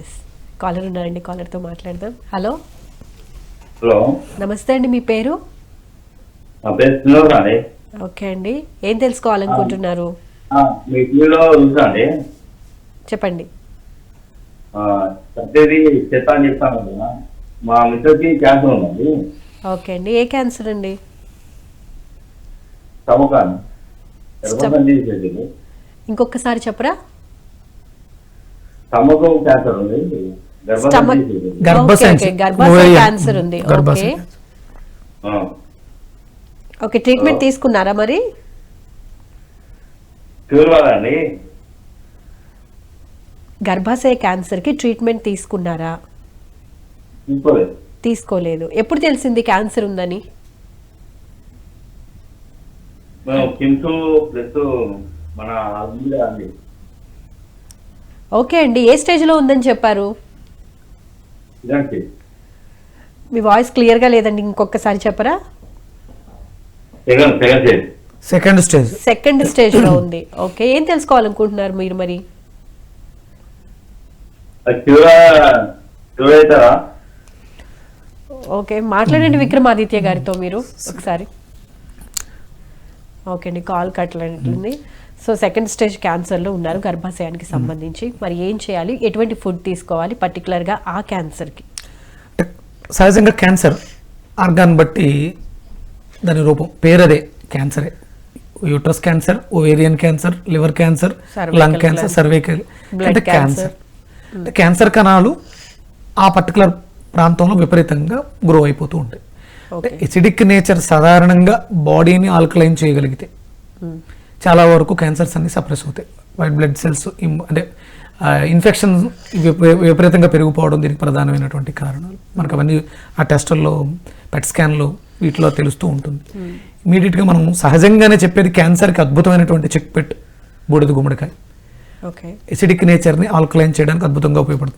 Yes caller ఉన్నారండి కాలర్తో మాట్లాడదాం. Hello hello నమస్తే అండి మీ పేరు? ఓకే అండి. ఏం తెలుసుకోవాలనుకుంటున్నారు? చెప్పండి. మా మిస్టర్కి క్యాన్సర్ ఉందండి. ఓకే అండి. ఏ క్యాన్సర్ అండి? ఇంకొకసారి చెప్పరా? స్టమక్ క్యాన్సర్ ఉంది. ఓకే, ఓకే, గర్భాశయ ఓయ్. క్యాన్సర్ ఉంది. ఓకే. గర్భాశయ. ఆ, ఓకే ట్రీట్మెంట్ తీసుకున్నారా మరి? గర్భాశయ క్యాన్సర్కి ట్రీట్మెంట్ తీసుకున్నారా? తీసుకోలేదు. ఎప్పుడు తెలిసింది క్యాన్సర్ ఉందని? ప్లస్ మన ఓకే అండి. ఏ స్టేజ్లో ఉందని చెప్పారు? ఇదండి మీ వాయిస్ క్లియర్గా లేదండి. ఇంకొకసారి చెప్పరా? Second second stage. Second stage. Second స్టేజ్లో ఉంది. ఓకే. ఏం తెలుసుకోవాలనుకుంటున్నారు మీరు మరి? ఓకే. మాట్లాడండి విక్రమాదిత్య గారితో మీరు ఒకసారి. ఓకే అండి కాల్ కట్టలేనట్లుంది సో సెకండ్ స్టేజ్ క్యాన్సర్లో ఉన్నారు గర్భాశయానికి సంబంధించి. మరి ఏం చేయాలి? ఎటువంటి ఫుడ్ తీసుకోవాలి? పర్టికులర్గా ఆ క్యాన్సర్కి సహజంగా క్యాన్సర్ ఆర్గాన్ బట్టి దాని రూపం పేరదే క్యాన్సరే uterus cancer ovarian cancer liver cancer lung cancer cervical అంటే. క్యాన్సర్ క్యాన్సర్ కణాలు ఆ పర్టికులర్ ప్రాంతంలో విపరీతంగా గ్రో అయిపోతూ ఉంటాయి. ఎసిడిక్ నేచర్ సాధారణంగా బాడీని ఆల్కలైన్ చేయగలిగితే చాలా వరకు క్యాన్సర్స్ అన్ని సప్రెస్ అవుతాయి. వైట్ బ్లడ్ సెల్స్ అంటే ఇన్ఫెక్షన్ విపరీతంగా పెరిగిపోవడం దీనికి ప్రధానమైనటువంటి కారణాలు. మనకు అవన్నీ ఆ టెస్టుల్లో పెట్ స్కాన్లో వీటిలో తెలుస్తూ ఉంటుంది. ఇమీడియట్గా మనం సహజంగానే చెప్పేది క్యాన్సర్కి అద్భుతమైనటువంటి చెక్ పెట్ బూడిద గుమ్మడికాయ. ఎసిడిక్ నేచర్ని ఆల్కలైన్ చేయడానికి అద్భుతంగా ఉపయోగపడుతుంది.